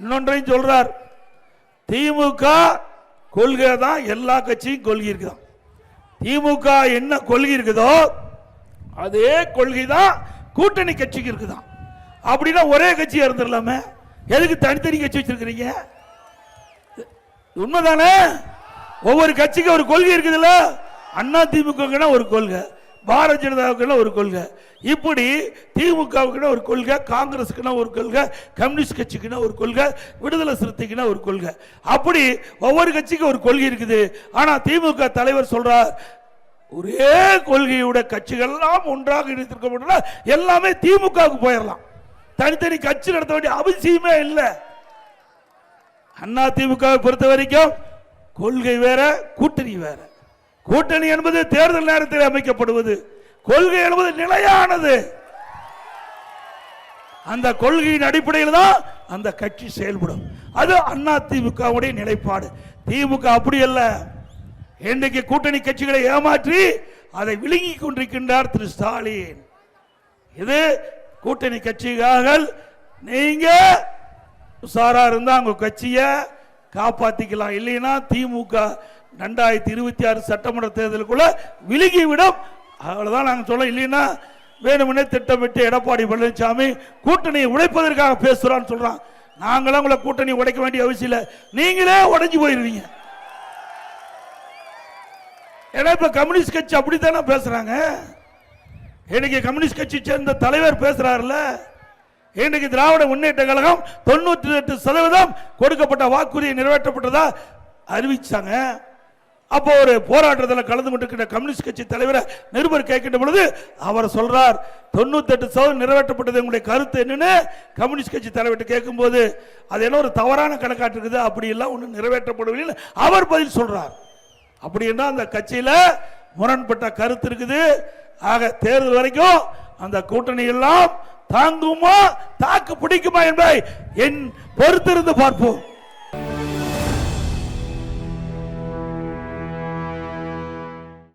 இன்னொன்றையும் சொல்றார். திமுக கொள்கை தான் எல்லா கட்சியும் கொள்கை இருக்குதான் திமுக என்ன கொள்கை இருக்குதோ அதே கொள்கை தான் கூட்டணி கட்சிக்கு இருக்குதான். அப்படின்னா ஒரே கட்சியா இருந்துடலாமே? எதுக்கு தனித்தனி கட்சி வச்சிருக்கிறீங்க? உண்மைதானே? ஒவ்வொரு கட்சிக்கும் ஒரு கொள்கை இருக்குதுல்ல? அண்ணா திமுகங்கன்னா ஒரு கொள்கை. பாரதிய ஜனதாவுக்குன்னா ஒரு கொள்கை. இப்படி திமுகவுக்குன்னா ஒரு கொள்கை காங்கிரஸுக்குன்னா ஒரு கொள்கை கம்யூனிஸ்ட் கட்சிக்குன்னா ஒரு கொள்கை விடுதலை சிறுத்தைக்குன்னா ஒரு கொள்கை. அப்படி ஒவ்வொரு கட்சிக்கும் ஒரு கொள்கை இருக்குது. ஆனால் திமுக தலைவர் சொல்கிறார் ஒரே கொள்கையோட கட்சிகள்லாம் ஒன்றாக இணைத்திருக்க எல்லாமே திமுகவுக்கு போயிடலாம் தனித்தனி கட்சி நடத்த வேண்டிய அவசியமே இல்லை. அண்ணா திமுக பொறுத்த வரைக்கும் கொள்கை வேற கூட்டணி வேற. கூட்டணி என்பது தேர்தல் நேரத்தில் அமைக்கப்படுவது. கொள்கை என்பது நிலையானது. அந்த கொள்கையின் அடிப்படையில் தான் அந்த கட்சி செயல்படும். அது அண்ணா திமுகவுடைய நிலைப்பாடு. திமுக அப்படி அல்ல. இன்றைக்கு கூட்டணி கட்சிகளை ஏமாற்றி அதை விழுங்கிக் கொண்டிருக்கின்றார் திரு ஸ்டாலின். இது கூட்டணி கட்சிக்காக நீங்க உஷாரா இருந்தா உங்க கட்சியை காப்பாத்திக்கலாம். இல்லைன்னா திமுக ரெண்டாயிரத்தி இருபத்தி ஆறு சட்டமன்ற தேர்தலுக்குள்ள விழுகிவிடும் அவ்வளோதான் நாங்கள் சொல்ல இல்லைன்னா வேணுமெனே திட்டமிட்டு எடப்பாடி பழனிசாமி கூட்டணியை உடைப்பதற்காக பேசுகிறான்னு சொல்கிறான் நாங்களாம் உங்களை கூட்டணி உடைக்க வேண்டிய அவசியம் இல்லை. நீங்களே உடைஞ்சு போயிடுவீங்க ஏன்னா இப்போ கம்யூனிஸ்ட் கட்சி அப்படித்தானே பேசுகிறாங்க இன்னைக்கு கம்யூனிஸ்ட் கட்சி சேர்ந்த தலைவர் பேசுகிறாருல்ல இன்றைக்கு திராவிட முன்னேற்ற கழகம் தொண்ணூற்றி எட்டு சதவீதம் கொடுக்கப்பட்ட வாக்குறுதி நிறைவேற்றப்பட்டதா அறிவிச்சாங்க. அப்போ ஒரு போராட்டத்தில் கலந்து கொண்டிருக்கிற கம்யூனிஸ்ட் கட்சி தலைவரை நிருபர் கேட்கின்ற பொழுது அவர் சொல்றார் தொண்ணூத்தெட்டு சதவீதம் நிறைவேற்றப்பட்டது. உங்களுடைய கருத்து என்னன்னு கம்யூனிஸ்ட் கட்சி தலைவர்கிட்ட கேட்கும்போது அது என்ன ஒரு தவறான கணக்காட்டு இருக்குது? அப்படி எல்லாம் ஒன்றும் நிறைவேற்றப்படவில்லை. அவர் பதில் சொல்றார். அப்படின்னா அந்த கட்சியில் முரண்பட்ட கருத்து இருக்குது. ஆக தேர்தல் வரைக்கும் அந்த கூட்டணி எல்லாம் தாங்குமா தாக்கு பிடிக்குமா என்பதை என் பொறுத்திருந்து பார்ப்போம்.